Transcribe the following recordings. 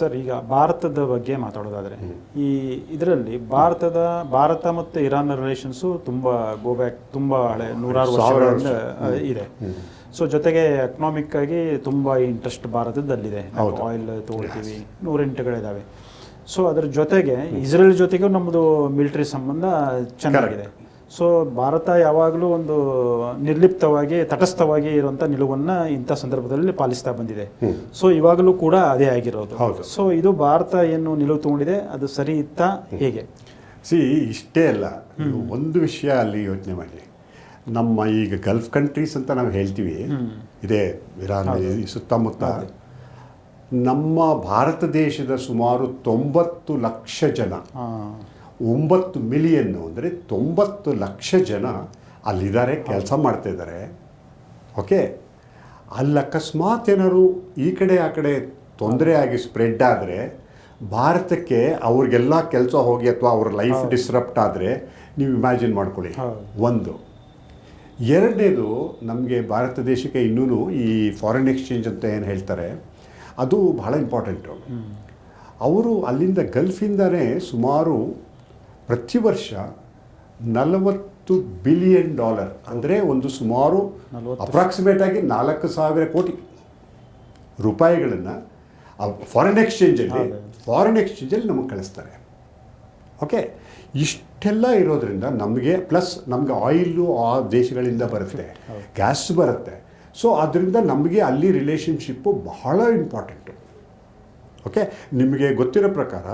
Sir ಈಗ ಭಾರತದ ಬಗ್ಗೆ ಮಾತಾಡೋದಾದ್ರೆ ಈ ಇದರಲ್ಲಿ ಭಾರತದ ಭಾರತ ಮತ್ತು ಇರಾನ್ ರಿಲೇಷನ್ಸು ತುಂಬಾ ಗೋ ಬ್ಯಾಕ್ ತುಂಬಾ ಹಳೆ ನೂರಾರು ವರ್ಷಗಳಿಂದ ಇದೆ. ಸೊ ಜೊತೆಗೆ ಎಕನಾಮಿಕ್ ಆಗಿ ತುಂಬಾ ಇಂಟ್ರೆಸ್ಟ್ ಭಾರತದಲ್ಲಿದೆ. ಆಯಿಲ್ ತಗೊಳ್ತೀವಿ ನೂರೆಂಟುಗಳಿದ್ದಾವೆ ಸೊ ಅದ್ರ ಜೊತೆಗೆ ಇಸ್ರೇಲ್ ಜೊತೆಗೂ ನಮ್ಮದು ಮಿಲಿಟರಿ ಸಂಬಂಧ ಚೆನ್ನಾಗಿದೆ. ಸೊ ಭಾರತ ಯಾವಾಗಲೂ ಒಂದು ನಿರ್ಲಿಪ್ತವಾಗಿ ತಟಸ್ಥವಾಗಿ ಇರುವಂಥ ನಿಲುವನ್ನು ಇಂಥ ಸಂದರ್ಭದಲ್ಲಿ ಪಾಲಿಸ್ತಾ ಬಂದಿದೆ. ಸೊ ಇವಾಗಲೂ ಕೂಡ ಅದೇ ಆಗಿರೋದು. ಹೌದು. ಸೊ ಇದು ಭಾರತ ಏನು ನಿಲುವು ತಗೊಂಡಿದೆ ಅದು ಸರಿ ಇತ್ತಾ ಹೇಗೆ? ಸಿ ಇಷ್ಟೇ ಅಲ್ಲ ಒಂದು ವಿಷಯ ಅಲ್ಲಿ ಯೋಚನೆ ಮಾಡಿ. ನಮ್ಮ ಈಗ ಗಲ್ಫ್ ಕಂಟ್ರೀಸ್ ಅಂತ ನಾವು ಹೇಳ್ತೀವಿ. ಇದೇ ಇರಾನ್ ಸುತ್ತಮುತ್ತ. ನಮ್ಮ ಭಾರತ ದೇಶದ ಸುಮಾರು ತೊಂಬತ್ತು ಲಕ್ಷ ಜನ ಒಂಬತ್ತು ಮಿಲಿಯನ್ನು ಅಂದರೆ ತೊಂಬತ್ತು ಲಕ್ಷ ಜನ ಅಲ್ಲಿದ್ದಾರೆ ಕೆಲಸ ಮಾಡ್ತಿದ್ದಾರೆ. ಓಕೆ? ಅಲ್ಲಿ ಅಕಸ್ಮಾತ್ ಏನಾದ್ರು ಈ ಕಡೆ ಆ ಕಡೆ ತೊಂದರೆ ಆಗಿ ಸ್ಪ್ರೆಡ್ ಆದರೆ ಭಾರತಕ್ಕೆ ಅವ್ರಿಗೆಲ್ಲ ಕೆಲಸ ಹೋಗಿ ಅಥವಾ ಅವ್ರ ಲೈಫ್ ಡಿಸ್ರಪ್ಟ್ ಆದರೆ ನೀವು ಇಮ್ಯಾಜಿನ್ ಮಾಡ್ಕೊಳ್ಳಿ. ಒಂದು. ಎರಡನೇದು ನಮಗೆ ಭಾರತ ದೇಶಕ್ಕೆ ಇನ್ನೂ ಈ ಫಾರಿನ್ ಎಕ್ಸ್ಚೇಂಜ್ ಅಂತ ಏನು ಹೇಳ್ತಾರೆ ಅದು ಬಹಳ ಇಂಪಾರ್ಟೆಂಟು ಅವರು ಅಲ್ಲಿಂದ ಗಲ್ಫಿಂದನೇ ಸುಮಾರು ಪ್ರತಿ ವರ್ಷ ನಲವತ್ತು ಬಿಲಿಯನ್ ಡಾಲರ್ ಅಂದರೆ ಒಂದು ಸುಮಾರು ಅಪ್ರಾಕ್ಸಿಮೇಟ್ ಆಗಿ ನಾಲ್ಕು ಸಾವಿರ ಕೋಟಿ ರೂಪಾಯಿಗಳನ್ನು ಫಾರಿನ್ ಎಕ್ಸ್ಚೇಂಜಲ್ಲಿ ಫಾರಿನ್ ಎಕ್ಸ್ಚೇಂಜಲ್ಲಿ ನಮಗೆ ಕಳಿಸ್ತಾರೆ. ಓಕೆ ಇಷ್ಟೆಲ್ಲ ಇರೋದ್ರಿಂದ ನಮಗೆ ಪ್ಲಸ್ ನಮಗೆ ಆಯಿಲು ಆ ದೇಶಗಳಿಂದ ಬರುತ್ತೆ ಗ್ಯಾಸ್ ಬರುತ್ತೆ. ಸೊ ಅದರಿಂದ ನಮಗೆ ಅಲ್ಲಿ ರಿಲೇಷನ್ಶಿಪ್ಪು ಬಹಳ ಇಂಪಾರ್ಟೆಂಟು ಓಕೆ ನಿಮಗೆ ಗೊತ್ತಿರೋ ಪ್ರಕಾರ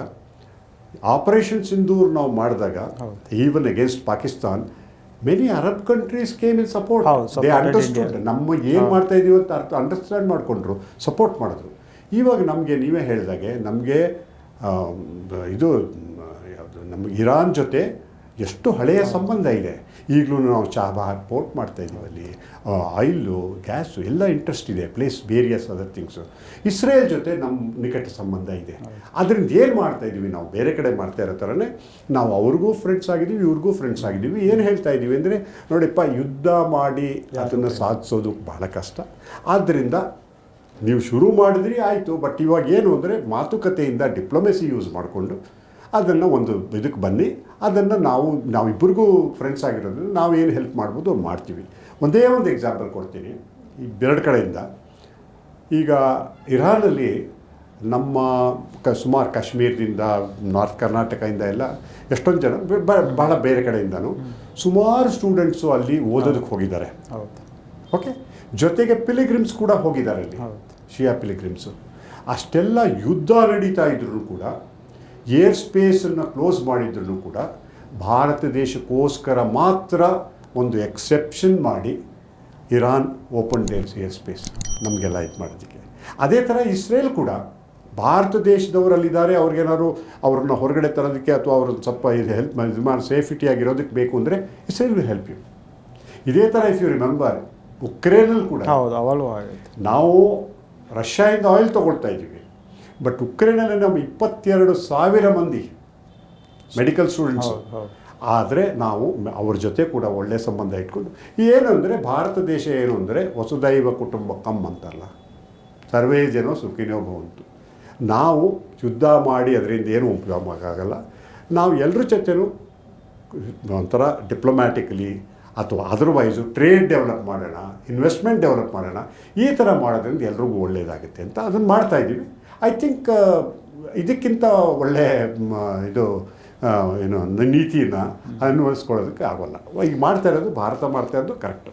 ಆಪರೇಷನ್ ಸಿಂಧೂರ್ ನಾವು ಮಾಡಿದಾಗ even against Pakistan many Arab countries came in support they understand. ನಮ್ಮ ಏನು ಮಾಡ್ತಾ ಇದೀವಿ ಅಂತ ಅರ್ಥ ಅಂಡರ್ಸ್ಟ್ಯಾಂಡ್ ಮಾಡಿಕೊಂಡ್ರು ಸಪೋರ್ಟ್ ಮಾಡಿದ್ರು. ಇವಾಗ ನಮಗೆ ನೀವೇ ಹೇಳಿದಾಗೆ ನಮಗೆ ಇದು ಯಾವುದು ನಮ್ಮ ಇರಾನ್ ಜೊತೆ ಎಷ್ಟು ಹಳೆಯ ಸಂಬಂಧ ಇದೆ. ಈಗಲೂ ನಾವು ಚಹಬಾರ್ ಪೋರ್ಟ್ ಮಾಡ್ತಾ ಇದ್ದೀವಿ ಅಲ್ಲಿ. ಆಯಿಲು ಗ್ಯಾಸು ಎಲ್ಲ ಇಂಟ್ರೆಸ್ಟ್ ಇದೆ place various other things Israel ಜೊತೆ ನಮ್ಮ ನಿಕಟ ಸಂಬಂಧ ಇದೆ. ಅದರಿಂದ ಏನು ಮಾಡ್ತಾ ಇದ್ದೀವಿ ನಾವು? ಬೇರೆ ಕಡೆ ಮಾಡ್ತಾ ಇರೋ ಥರನೇ ನಾವು ಅವ್ರಿಗೂ ಫ್ರೆಂಡ್ಸ್ ಆಗಿದ್ದೀವಿ ಇವ್ರಿಗೂ ಫ್ರೆಂಡ್ಸ್ ಆಗಿದ್ದೀವಿ. ಏನು ಹೇಳ್ತಾ ಇದ್ದೀವಿ ಅಂದರೆ ನೋಡಿಪ್ಪ ಯುದ್ಧ ಮಾಡಿ ಅದನ್ನು ಸಾಧಿಸೋದು ಬಹಳ ಕಷ್ಟ. ಆದ್ದರಿಂದ ನೀವು ಶುರು ಮಾಡಿದ್ರಿ ಆಯಿತು. ಬಟ್ ಇವಾಗ ಏನು ಅಂದರೆ ಮಾತುಕತೆಯಿಂದ ಡಿಪ್ಲೊಮೆಸಿ ಯೂಸ್ ಮಾಡಿಕೊಂಡು ಅದನ್ನು ಒಂದು ಇದಕ್ಕೆ ಬನ್ನಿ ಅದನ್ನು ನಾವು ನಾವಿಬ್ಬರಿಗೂ ಫ್ರೆಂಡ್ಸ್ ಆಗಿರೋದ್ರಿಂದ ನಾವು ಏನು ಹೆಲ್ಪ್ ಮಾಡ್ಬೋದು ಅದು ಮಾಡ್ತೀವಿ. ಒಂದೇ ಒಂದು ಎಕ್ಸಾಂಪಲ್ ಕೊಡ್ತೀನಿ ಈ ಎರಡು ಕಡೆಯಿಂದ. ಈಗ ಇರಾನಲ್ಲಿ ನಮ್ಮ ಕ ಸುಮಾರು ಕಾಶ್ಮೀರದಿಂದ ನಾರ್ತ್ ಕರ್ನಾಟಕದಿಂದ ಎಲ್ಲ ಎಷ್ಟೊಂದು ಜನ ಬಹಳ ಬೇರೆ ಕಡೆಯಿಂದನೂ ಸುಮಾರು ಸ್ಟೂಡೆಂಟ್ಸು ಅಲ್ಲಿ ಓದೋದಕ್ಕೆ ಹೋಗಿದ್ದಾರೆ. ಓಕೆ ಜೊತೆಗೆ ಪಿಲಿಗ್ರಿಮ್ಸ್ ಕೂಡ ಹೋಗಿದ್ದಾರೆ ಅಲ್ಲಿ. ಶಿಯಾ ಪಿಲಿಗ್ರಿಮ್ಸು ಅಷ್ಟೆಲ್ಲ ಯುದ್ಧ ನಡೀತಾ ಇದ್ರೂ ಕೂಡ ಏರ್ ಸ್ಪೇಸನ್ನು ಕ್ಲೋಸ್ ಮಾಡಿದ್ರು ಕೂಡ ಭಾರತ ದೇಶಕ್ಕೋಸ್ಕರ ಮಾತ್ರ ಒಂದು ಎಕ್ಸೆಪ್ಷನ್ ಮಾಡಿ Iran open theirs air space ನಮಗೆಲ್ಲ ಇದು ಮಾಡೋದಕ್ಕೆ. ಅದೇ ಥರ ಇಸ್ರೇಲ್ ಕೂಡ ಭಾರತ ದೇಶದವರಲ್ಲಿದ್ದಾರೆ ಅವ್ರಿಗೇನಾದ್ರು ಅವ್ರನ್ನ ಹೊರಗಡೆ ತರೋದಕ್ಕೆ ಅಥವಾ ಅವ್ರನ್ನ ಸ್ವಲ್ಪ ಇದು ಹೆಲ್ಪ್ ಇದು ಮಾಡಿ ಸೇಫ್ಟಿ ಆಗಿರೋದಕ್ಕೆ ಬೇಕು ಅಂದರೆ ಇಸ್ರೇಲ್ ವಿಲ್ ಹೆಲ್ಪ್ ಯು ಇದೇ ಥರ ಇಫ್ ಯು ರಿಮೆಂಬರ್ ಉಕ್ರೇನಲ್ಲಿ ಕೂಡ ಹೌದು ನಾವು ರಷ್ಯಾದಿಂದ ಆಯಿಲ್ ತೊಗೊಳ್ತಾ ಇದ್ದೀವಿ. ಬಟ್ ಉಕ್ರೇನಲ್ಲಿ ನಮ್ಮ ಇಪ್ಪತ್ತೆರಡು ಸಾವಿರ ಮಂದಿ ಮೆಡಿಕಲ್ ಸ್ಟೂಡೆಂಟ್ಸ್ ಆದರೆ ನಾವು ಅವ್ರ ಜೊತೆ ಕೂಡ ಒಳ್ಳೆಯ ಸಂಬಂಧ ಇಟ್ಕೊಂಡು ಏನು ಅಂದರೆ ಭಾರತ ದೇಶ ಏನು ಅಂದರೆ ವಸುದೈವ ಕುಟುಂಬಕಂ ಅಂತಲ್ಲ. ಸರ್ವೇ ಜನ ಸುಖಿನೋ ಭವಂತು. ನಾವು ಯುದ್ಧ ಮಾಡಿ ಅದರಿಂದ ಏನು ಉಪಯೋಗಾಗಲ್ಲ ನಾವು ಎಲ್ಲರ ಜೊತೆನೂ ಒಂಥರ ಡಿಪ್ಲೊಮ್ಯಾಟಿಕಲಿ ಅಥವಾ ಅದರ್ವೈಸು ಟ್ರೇಡ್ ಡೆವಲಪ್ ಮಾಡೋಣ ಇನ್ವೆಸ್ಟ್ಮೆಂಟ್ ಡೆವಲಪ್ ಮಾಡೋಣ ಈ ಥರ ಮಾಡೋದ್ರಿಂದ ಎಲ್ರಿಗೂ ಒಳ್ಳೆಯದಾಗುತ್ತೆ ಅಂತ ಅದನ್ನು ಮಾಡ್ತಾ ಇದ್ದೀವಿ. ಐ ಥಿಂಕ್ ಇದಕ್ಕಿಂತ ಒಳ್ಳೆ ಇದು ಏನು, ನೀತಿನ ಅನ್ವಯಿಸ್ಕೊಳ್ಳೋದಕ್ಕೆ ಆಗೋಲ್ಲ. ಈಗ ಮಾಡ್ತಾ ಇರೋದು ಭಾರತ ಮಾಡ್ತಾ ಇರೋದು ಕರೆಕ್ಟು